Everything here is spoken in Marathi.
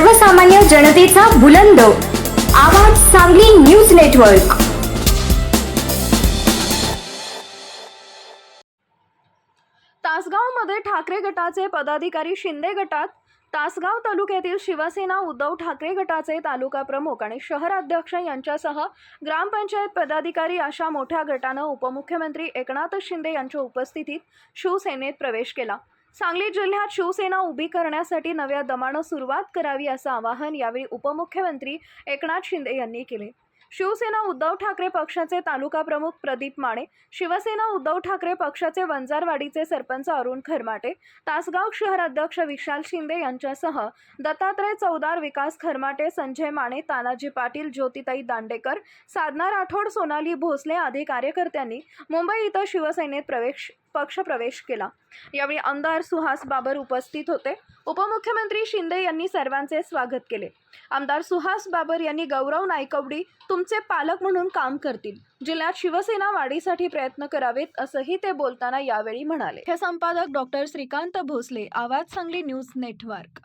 सर्वसामान्य जनतेचा बुलंद. आवाज सांगली न्यूज नेटवर्क. तासगावमध्ये ठाकरे गटाचे पदाधिकारी शिंदे गटात तासगाव तालुक्यातील शिवसेना उद्धव ठाकरे गटाचे तालुका प्रमुख आणि शहराध्यक्ष यांच्यासह ग्रामपंचायत पदाधिकारी अशा मोठ्या गटानं उपमुख्यमंत्री एकनाथ शिंदे यांच्या उपस्थितीत शिवसेनेत प्रवेश केला. सांगली जिल्ह्यात शिवसेना उभी करण्यासाठी नव्या दमानं सुरुवात करावी असं आवाहन यावेळी उपमुख्यमंत्री एकनाथ शिंदे यांनी केले. शिवसेना उद्धव ठाकरे पक्षाचे तालुका प्रमुख प्रदीप माने शिवसेना उद्धव ठाकरे पक्षाचे वंजारवाडीचे सरपंच अरुण खरमाटे तासगाव शहर अध्यक्ष विशाल शिंदे यांच्यासह दत्तात्रय चौदार विकास खरमाटे संजय माने तानाजी पाटील ज्योतिताई दांडेकर साधना राठोड सोनाली भोसले आदी कार्यकर्त्यांनी मुंबई इथं शिवसेनेत प्रवेश पक्षप्रवेश केला. यावेळी आमदार सुहास बाबर उपस्थित होते. उपमुख्यमंत्री शिंदे यांनी सर्वांचे स्वागत केले. आमदार सुहास बाबर यांनी गौरव नायकवडी तुमचे पालक म्हणून काम करतील. जिल्ह्यात शिवसेना वाढीसाठी प्रयत्न करावेत असंही ते बोलताना यावेळी म्हणाले. हे संपादक डॉक्टर श्रीकांत भोसले आवाज सांगली न्यूज नेटवर्क.